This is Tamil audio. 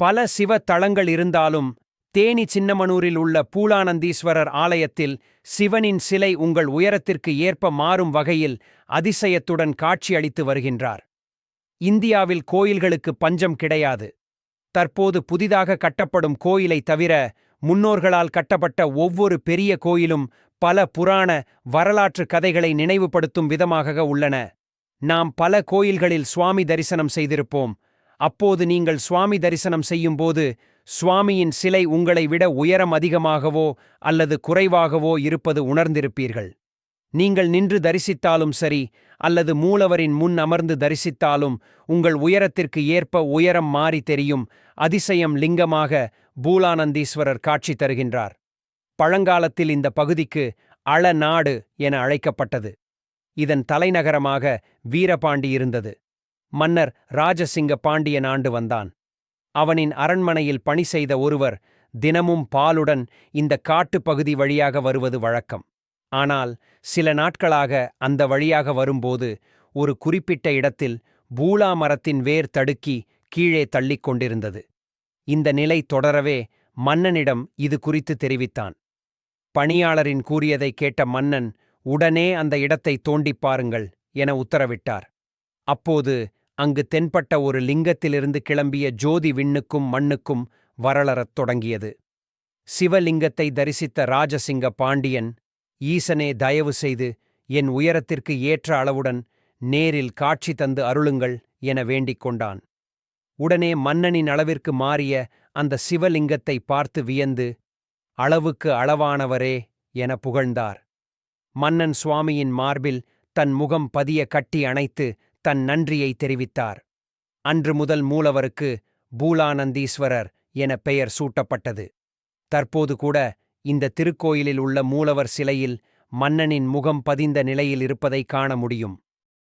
பல சிவ தளங்கள் இருந்தாலும் தேனி சின்னமனூரில் உள்ள பூலானந்தீஸ்வரர் ஆலயத்தில் சிவனின் சிலை உங்கள் உயரத்திற்கு ஏற்ப மாறும் வகையில் அதிசயத்துடன் காட்சியளித்து வருகின்றார். இந்தியாவில் கோயில்களுக்கு பஞ்சம் கிடையாது. தற்போது புதிதாக கட்டப்படும் கோயிலை தவிர முன்னோர்களால் கட்டப்பட்ட ஒவ்வொரு பெரிய கோயிலும் பல புராண வரலாற்று கதைகளை நினைவுபடுத்தும் விதமாக உள்ளன. நாம் பல கோயில்களில் சுவாமி தரிசனம் செய்திருப்போம். அப்போது நீங்கள் சுவாமி தரிசனம் செய்யும்போது சுவாமியின் சிலை உங்களை விட உயரம் அதிகமாகவோ அல்லது குறைவாகவோ இருப்பது உணர்ந்திருப்பீர்கள். நீங்கள் நின்று தரிசித்தாலும் சரி அல்லது மூலவரின் முன் அமர்ந்து தரிசித்தாலும் உங்கள் உயரத்திற்கு ஏற்ப உயரம் மாறி தெரியும் அதிசயம் லிங்கமாக பூலானந்தீஸ்வரர் காட்சி தருகின்றார். பழங்காலத்தில் இந்த பகுதிக்கு அளநாடு என அழைக்கப்பட்டது. இதன் தலைநகரமாக வீரபாண்டி இருந்தது. மன்னர் ராஜசிங்க பாண்டியன் ஆண்டு வந்தான். அவனின் அரண்மனையில் பணி செய்த ஒருவர் தினமும் பாலுடன் இந்த காட்டுப் பகுதி வழியாக வருவது வழக்கம். ஆனால் சில நாட்களாக அந்த வழியாக வரும்போது ஒரு குறிப்பிட்ட இடத்தில் பூலா மரத்தின் வேர் தடுக்கி கீழே தள்ளிக் கொண்டிருந்தது. இந்த நிலை தொடரவே மன்னனிடம் இது குறித்து தெரிவித்தான். பணியாளரின் கூறியதை கேட்ட மன்னன் உடனே அந்த இடத்தை தோண்டிப் பாருங்கள் என உத்தரவிட்டார். அப்போது அங்கு தென்பட்ட ஒரு லிங்கத்திலிருந்து கிளம்பிய ஜோதி விண்ணுக்கும் மண்ணுக்கும் வரலறத் தொடங்கியது. சிவலிங்கத்தை தரிசித்த ராஜசிங்க பாண்டியன் ஈசனே தயவு செய்து என் உயரத்திற்கு ஏற்ற அளவுடன் நேரில் காட்சி தந்து அருளுங்கள் என வேண்டிக் கொண்டான். உடனே மன்னனின் அளவிற்கு மாறிய அந்த சிவலிங்கத்தை பார்த்து வியந்து அளவுக்கு அளவானவரே என புகழ்ந்தார். மன்னன் சுவாமியின் மார்பில் தன் முகம் பதிய கட்டி அணைத்து தன் நன்றியை தெரிவித்தார். அன்று முதல் மூலவருக்கு பூலானந்தீஸ்வரர் என பெயர் சூட்டப்பட்டது. தற்போது கூட இந்த திருக்கோயிலில் உள்ள மூலவர் சிலையில் மன்னனின் முகம் பதிந்த நிலையில் இருப்பதை காண முடியும்.